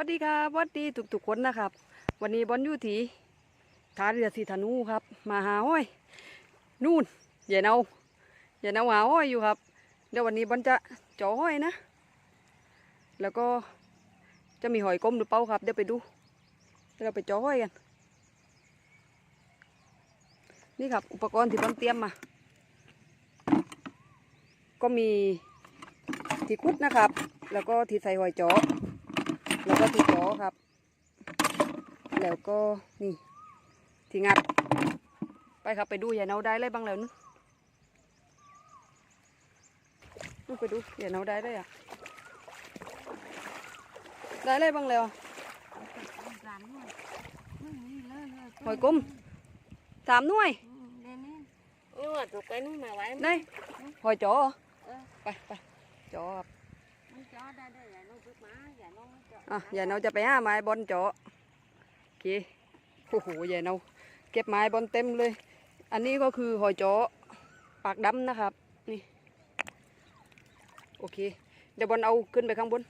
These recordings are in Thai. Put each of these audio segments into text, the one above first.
วัสดีครับสวัสดีทุกๆคนนะครับ วันนี้บอลยูทีทาเรือสีธนูครับ มาหาห้อยนู่นอย่าเนาอย่าเนาหาห้อยอยู่ครับ เดี๋ยววันนี้บอลจะจ่อห้อยนะ แล้วก็จะมีหอยกลมหรือเปล่าครับ เดี๋ยวไปดูเดี๋ยวเราไปจ่อห้อยกัน นี่ครับ อุปกรณ์ที่บอลเตรียมมา ก็มีที่คุดนะครับ แล้วก็ที่ใส่หอยเจาะแล้วก็ที่ล้อครับ แล้วก็นี่ที่งัด ไปครับไปดูอย่าเนาได้เลยบ้างแล้วนึกนู่นไปดูอย่าเนาได้เลยอะได้เลยบ้างแล้วหอยกุ้มสามหน่วยนู่นถูกไปนู่นมาไว้ได้หอยเจาะเหรอเออไปไปเจาะครับมันจอได้ได้อย่าน้องพึกมาอย่าน้ อะย่าเนาจะไปห้าไม้บอลเจาะโอเคโอ้โหอย่าเนาเก็บไม้บอลเต็มเลย อันนี้ก็คือหอยเจาะปากดำนะครับ นี่ โอเค เดี๋ยวบอลเอาขึ้นไปข้างบน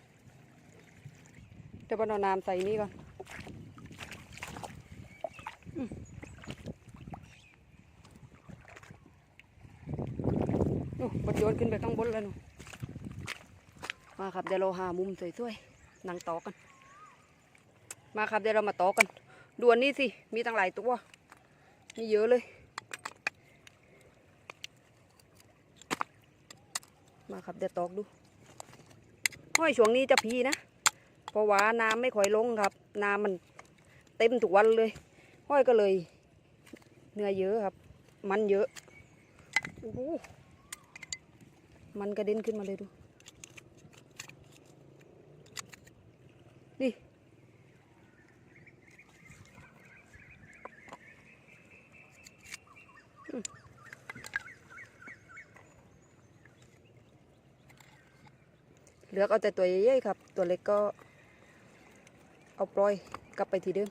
เดี๋ยวบอลเอาน้ำใส่นี่ก่อนอืมโอ้บอลโยนขึ้นไปข้างบนแล้วนูมาครับเดี๋ยวเราหามุมสวยๆ นั่งตอกัน มาครับเดี๋ยวเรามาตอกันดูอันนี้สิ มีตั้งหลายตัวมีเยอะเลย มาครับเดี๋ยวตอกดูห้อยช่วงนี้จะพีนะ เพราะว่าน้ำไม่ค่อยลงครับ น้ำมันเต็มทุกวันเลยห้อยก็เลย เนื้อเยอะครับ มันเยอะอมันกระเด็นขึ้นมาเลยดู นี่ เลือกเอาแต่ตัวใหญ่ๆครับ ตัวเล็กก็เอาปล่อยกลับไปทีเดิม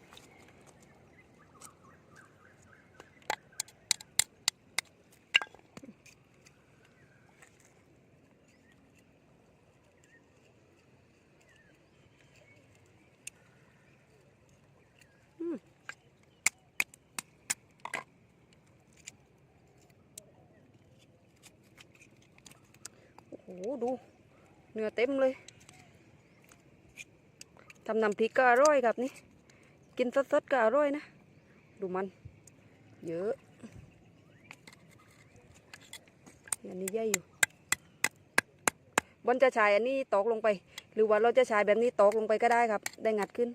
โอ้โห ดู เต็มเลยทำน้ำพริกก็อร่อยครับนี่ กินสดๆก็อร่อยนะ ดูมัน เยอะอันนี้ใหญ่อยู่บนจะฉายอันนี้ตอกลงไป หรือว่าเราจะฉายแบบนี้ตอกลงไปก็ได้ครับ ได้งัดขึ้น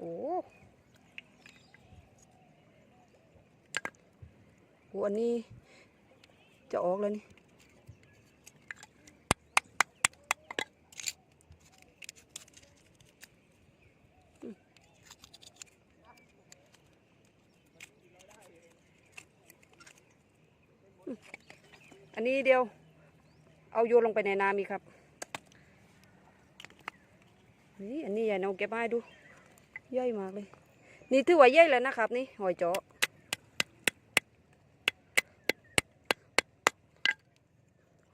โอ้ อันนี้จะออกแล้วนี่อันนี้เดียว เอาโยนลงไปในน้ำอีกครับ นี่อันนี้อย่เอาเก็บมาให้ดู ใหญ่มากเลย นี่ถือว่าใหญ่แล้วนะครับ นี่หอยเจาะ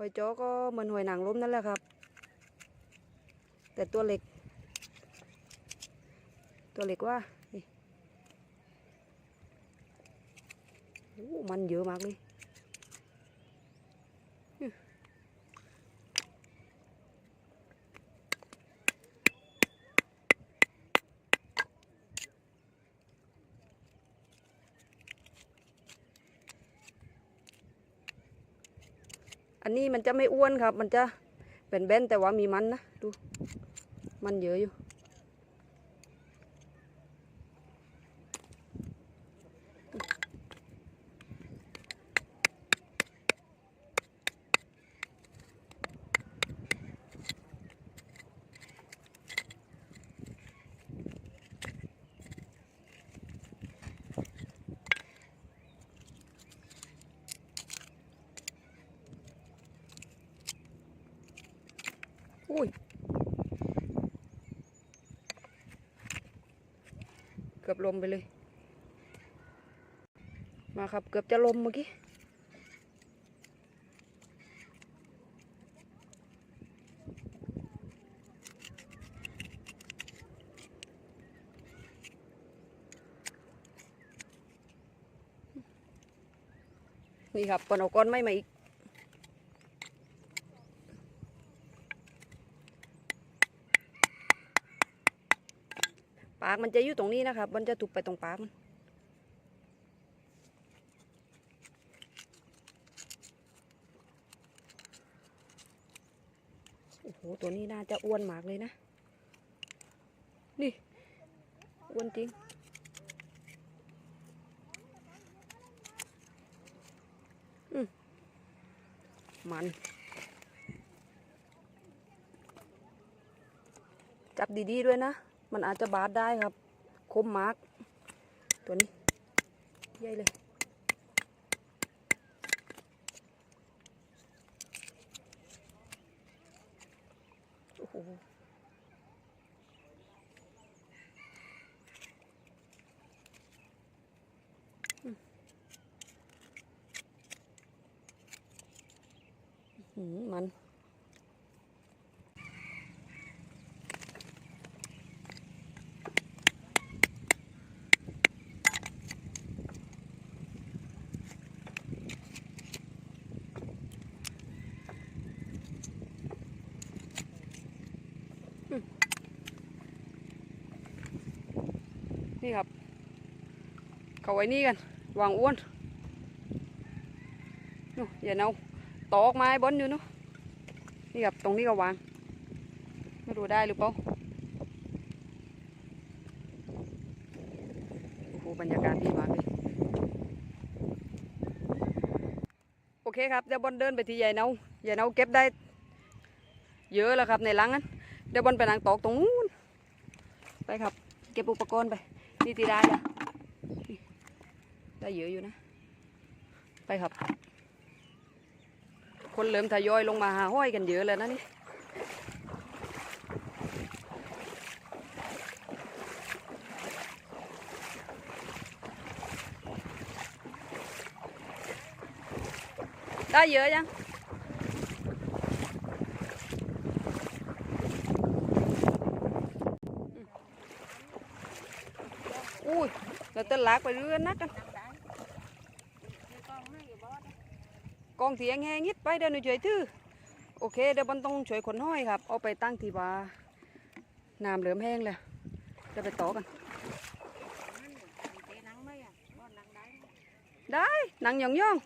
อยจ้อก็เหมือนหอยหนังล้มนั่นแหละครับ แต่ตัวเล็ก ตัวเล็กว่าโอ้มันเยอะมากเลย อันนี้มันจะไม่อ้วนครับ มันจะเป็นแบนแต่ว่ามีมันนะดู มันเยอะอยู่ เกื อบลมไปเลย มาครับเกือบจะลมเมื่อกี้นี่ครับปนอาก้อนไม่มาอีกากมันจะอยู่ตรงนี้นะครับ มันจะถูกไปตรงปากมันโอ้โห ตัวนี้น่าจะอ้วนมากเลยนะ นี่ อ้วนจริง อืมมันจับดีๆด้วยนะ มันอาจจะบาดได้ครับ คมมาร์กตัวนี้ใหญ่เลย โอ้โหมัน นี่ครับ เขาไว้นี่กันวางอ้วนนู่อย่าเอาตอกไม้บนอยู่นู่นนี่ครับตรงนี้ก็วาง ไม่รู้ได้หรือเปล่าโอ้โหบรรยากาศดีมากเลยโอเคครับเดี๋ยวบอลเดินไปที่ใหญ่เนาใหญ่เนาเก็บได้ เยอะแล้วครับในรังนั้นเดี๋ยวบอลไปนั่งตอกตรงนู้นไปครับ เก็บอุปกรณ์ไป นี่ตีได้จ้ะได้เยอะอยู่นะ ไปครับ คนเริ่มทยอยลงมาหาห้อยกันเยอะแล้วนะนี่ได้เยอะยังอุ้ย แล้วต้นลากไปเรื่อยนักกันกองให้งเสียงแหงยิดไปเดี๋ยวหนูช่วยถือโอเคเดี๋ยวบอลต้องช่วยขนห้อยครับ เอาไปตั้งที่ว่าน้ำเหลือมแห้งเลยจะไปต่อกันนั่นอยู่มีเจ๊นังไหมอะบอสนังได้นังยองยอง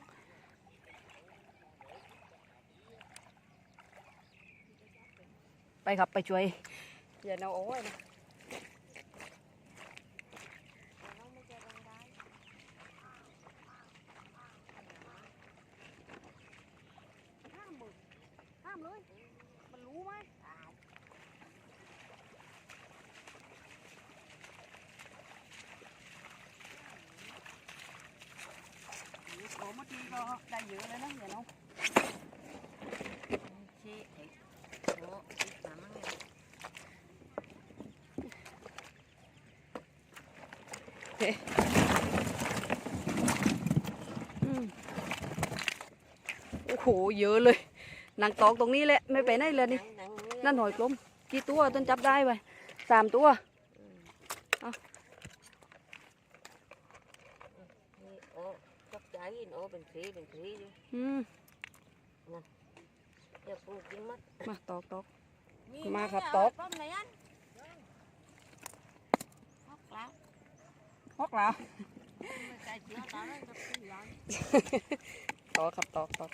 ไปครับไปช่วยอย่าเอาเอาไว้นะ แต่เราไม่เจอนังได้ ห้ามมือห้ามเลย มันรู้ไหมโอ้เมื่อ ก็ได้เยอะเลยนะอย่าเอาเจ๊เอกโอ้ติดตามมั้งเนี่ยอืมโอ้โห เยอะเลย หนังตอกตรงนี้แหละ ไม่ไปไหนเลยนี่ นั่นหอยกลม กี่ตัวต้นจับได้ไปสามตัว นี่โอ้ ตกใจโอ้เป็นสีเป็นสีอยู่อืมเดี๋ยวปลูกกินมัดมาตอกตอกมีมาครับไหตอกป้อมไหนอันฮอกแล้วฮอกแล้วไม่ใช่เชื้อตอนนั้นก็ตีย้อนตอกครับตอกตอก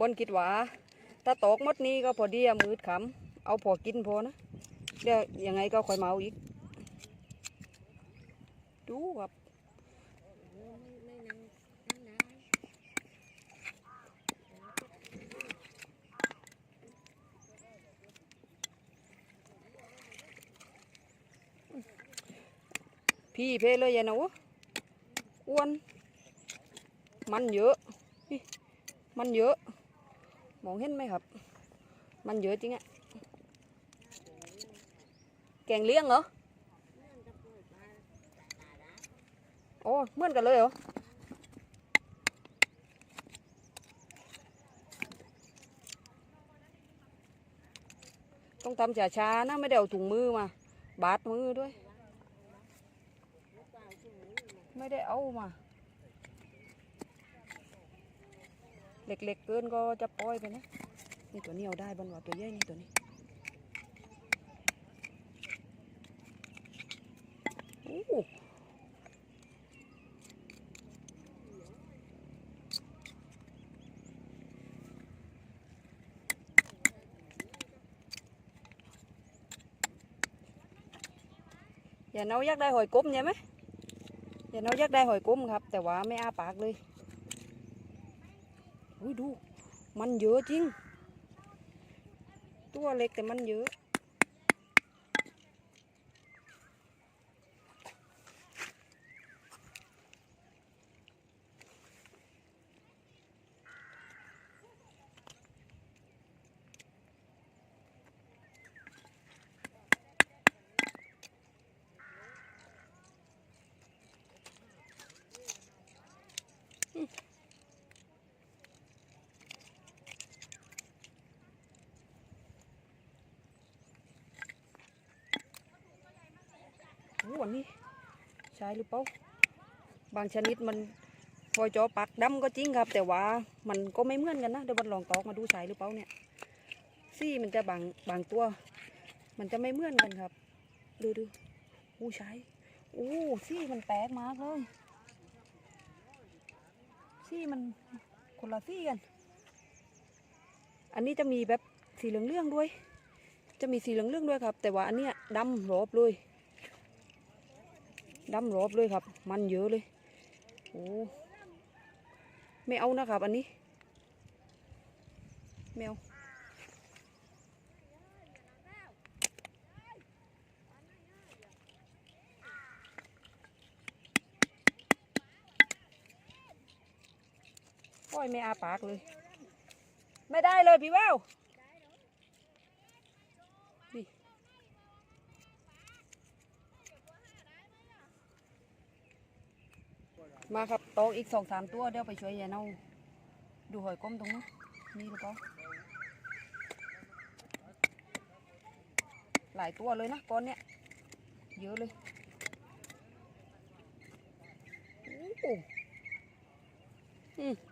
บนคิดว่า ถ้าตอกหมดนี้ก็พอดีอะมืดขำเอาพอกินพอนะเดี๋ยวยังไงก็ค่อยมาเอาอีก ดูครับ ไม่ไม่นังนังได้ พี่เพเลยยายหนูอ้วน มันเยอะมันเยอะ มองเห็นไหมครับ มันเยอะจริงอะแกงเลี้ยงเหรอโอ้เหมือนกันเลยเหรอต้องทำช้าๆนะไม่ได้เอาถุงมือมา บาดมือด้วย ไม่ได้เอามา เล็กๆเกินก็จะปล่อยไปนะ นี่ตัวนี้เอาได้บันว่าตัวใหญ่นี่ตัวนี้โอ้อย่าเนาอยากได้หอยกุ้มใช่ไหม อย่าเนาอยากได้หอยกุ้มครับ แต่ว่าไม่อ้าปากเลยอุ้ยดู มันเยอะจริง ตัวเล็กแต่มันเยอะ ช่หรือเปล่าบางชนิดมันพอจอปักดำก็จริงครับ แต่ว่ามันก็ไม่เหมือนกันนะเดี๋ยววันลองตอกมาดูใช่หรือเปล่าเนี่ยซี่มันจะบางบางตัว มันจะไม่เหมือนกันครับ ดูดูอู้ใช่อู้ซี่มันแปลกมากเลยซี่มันคนละซี่กัน อันนี้จะมีแบบสีเหลืองๆด้วย จะมีสีเหลืองๆด้วยครับ แต่ว่าอันเนี้ยดำรอบเลย ดำรอบเลยครับ มันเยอะเลยโอ้ไม่เอานะครับ อันนี้ไม่เอาโอ้ยไม่อาปากเลย ไม่ได้เลยพี่แวว มาครับโตะอีกสองสามตัวเดี๋ยวไปช่วยยายเนาดูหอยก้มตรงนู้นนี่หรือเปล่าหลายตัวเลยนะก้อนเนี้ยเยอะเลยโอ้โห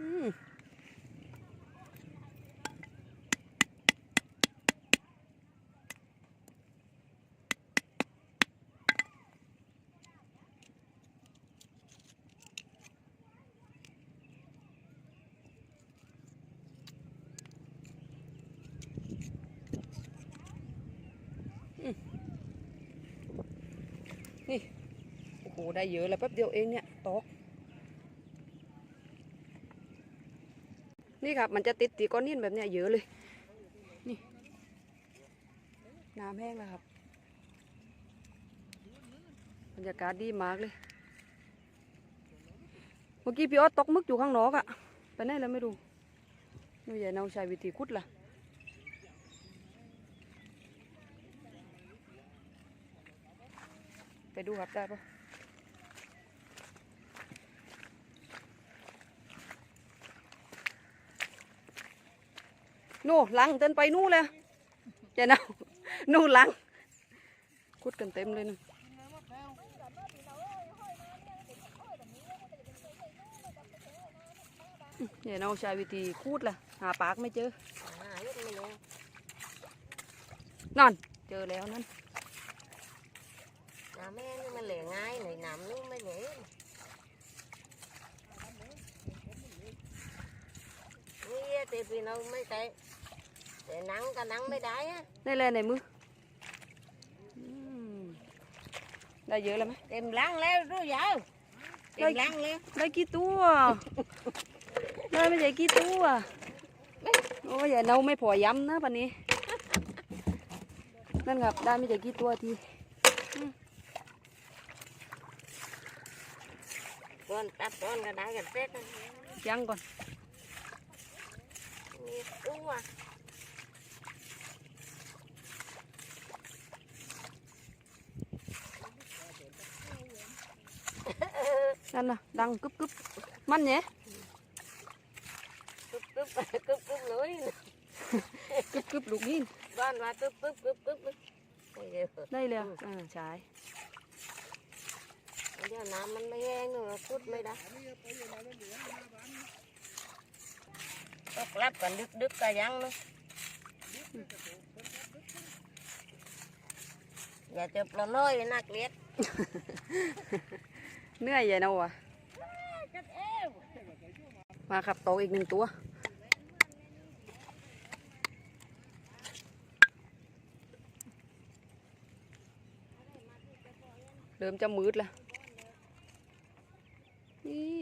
ยู่วันนี้ใช้ได้สองตัวอืมอืมนี่ โอ้โห ได้เยอะแล้วแป๊บเดียวเองเนี่ย นี่ครับมันจะติดตีก้อนหินแบบเนี้ยเยอะเลย นี่ น้ำแห้งแล้วครับบรรยากาศดีมากเลย เมื่อกี้พี่ออสตกมึกอยู่ข้างนอกอะไปไหนแล้วไม่รู้นูใหญ่นาชายวิธีคุดล่ะไปดูครับได้ปะ นู่ลังเดินไปนู่เลยเจ้าเนานู่ลังคุดกันเต็มเลยนะเจ้าเนาใช้วิธีคูดล่ะ หาปากไม่เจอนั่นเจอแล้วนั่นน้ำแม่นี่มันเหลง่ายหน่อยน้ำนี่ไม่เหลนี่แต่พี่น้องไม่แต่แต่หนังก็หนังไม่ได้อะได้แล้วในมืออืมได้เยอะแล้วไหมเต็มลังแล้วรู้ยังเต็มลังแล้วได้กี่ตัวได้ไม่ใช่กี่ตัวโอ้ยอย่าเนาไม่พอย้ำนะปันนี้นั่นครับได้ไม่ใช่ กี่ตัวทีต้นตัดต้นก็ได้กันเสร็จนะยังก่อนมีตู้อะนั่นน่ะดังกึบกึบมันเนี่ยกึบกึบกึบกึบเลยกึบกึบ ลูกนี่บ้านว่ากึบกึบกึบกึบโอ้ยเดี๋ยวได้แล้วอ่าใช่เดี๋ยวน้ำมันไม่แห้งเราพูดไเหนื่อยใหญ่นะวะมาขับโตอีกหนึ่งตัวเริ่มจะมืดแล้วนี่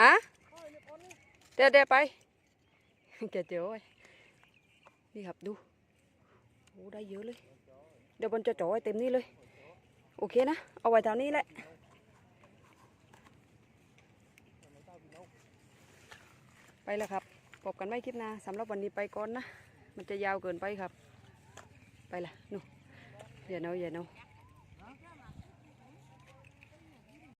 ฮะเดี๋ยวเดี๋ยวไปเดี๋ยวเดี๋ยวไอ้นี่ครับดูโอ้ได้เยอะเลย เดี๋ยวบนจะจ่อยเต็มนี่เลย โอเคนะ เอาไว้แถวนี้แหละไปแล้วครับพบกันไม่คลิปหน้าสำหรับวันนี้ไปก่อนนะ มันจะยาวเกินไปครับ ไปละนู่นอย่าเนาอย่าเนา